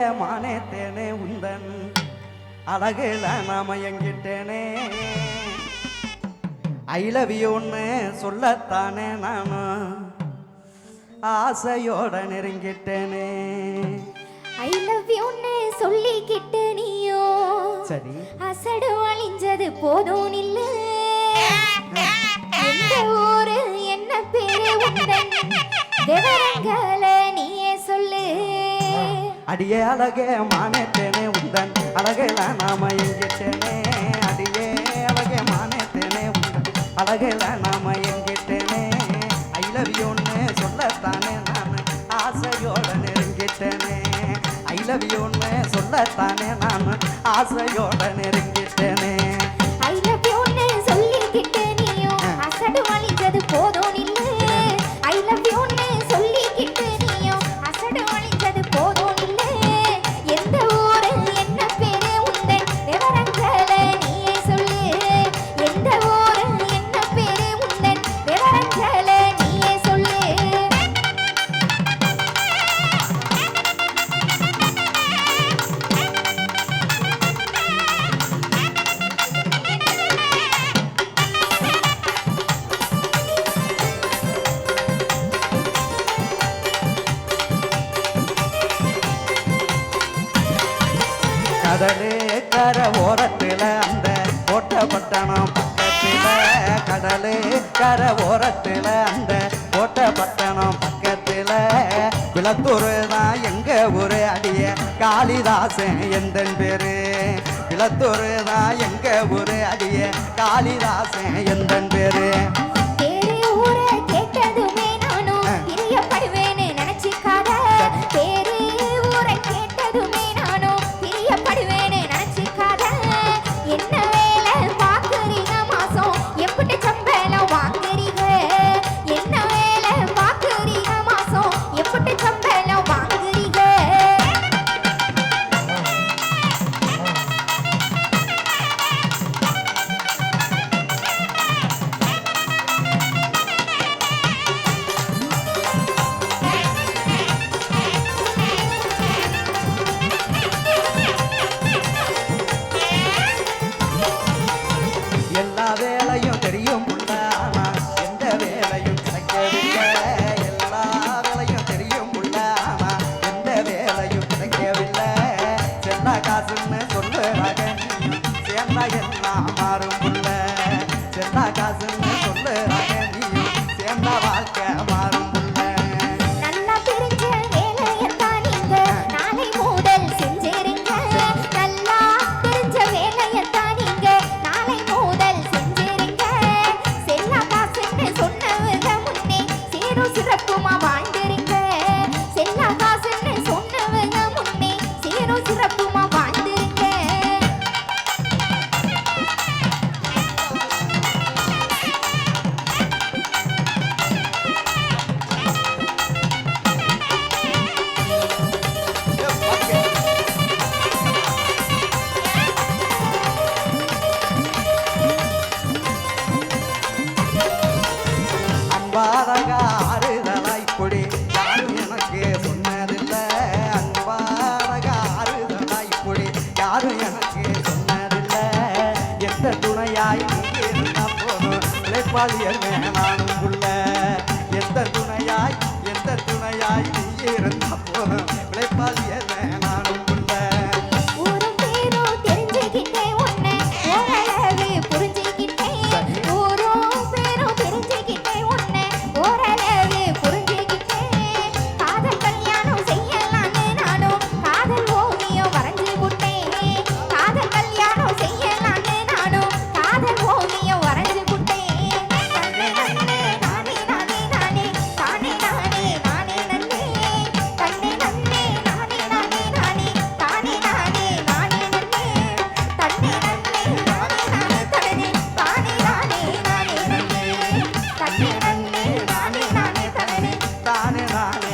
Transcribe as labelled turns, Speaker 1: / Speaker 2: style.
Speaker 1: மானே தேனே உந்தன். அழகுல நாம எங்கிட்டேனே. ஐ லவ் யூன்னு சொல்லத்தானே நானும் ஆசையோட நெருங்கிட்டேனே.
Speaker 2: ஐ லவ் யூன்னு சொல்லிக்கிட்டு நீயோ.
Speaker 1: சரி.
Speaker 2: அசடு அழிஞ்சது போதும் இல்ல. எந்த ஊரு என்ன பேரு உந்தன். விவரங்களை
Speaker 1: அடியே அழகே மானேத்தேனே உந்தன். அழகுல நாம எங்கிட்டேனே அடியே அழகே மானேத்தேனே உந்தன். அழகுல நாம எங்கிட்டேனே ஐ லவ் யூன்னு சொல்லத்தானே நான். ஆசையோட நெருங்கிட்டேனே. ஐ லவ் யூன்னு சொல்லத்தானே நான். ஆசையோட நெருங்கிட்டேனே. கடலே கர ஓரத்தில் அந்த கோட்டப்பட்டணம் பக்கத்தில் கடலே கர ஓரத்தில் அந்த கோட்டப்பட்டணம் பக்கத்தில். விளத்தூர் தான் எங்க ஊரு அடிய? காளிதாசன் எந்த பேரு? விளத்தூர் தான் எங்க ஊரு அடிய? காளிதாசன் எந்த பேரு? வேலையும் தெரியும் புள்ள. ஆனா எந்த வேலையும் கிடைக்கவில்லை. எல்லா வேலையும் தெரியும் புள்ள. ஆனா எந்த வேலையும் கிடைக்கவில்லை. செல்லா காசுன்னு சொல்லுறாங்க நீயும் சேர்ந்தா எல்லாம் மாறும் புள்ள. செல்லா காசுன்னு சொல்லுறாங்க থাকতো মা யாரும் எனக்கு சொன்னதில்ல. எந்த துணையாய் இருந்தா போதும். உழைப்பாளியர் வேணானுக்குள்ள எந்த துணையாய் எந்த துணையாய் இருந்தா போதும். உழைப்பாளியர் வேணாம் la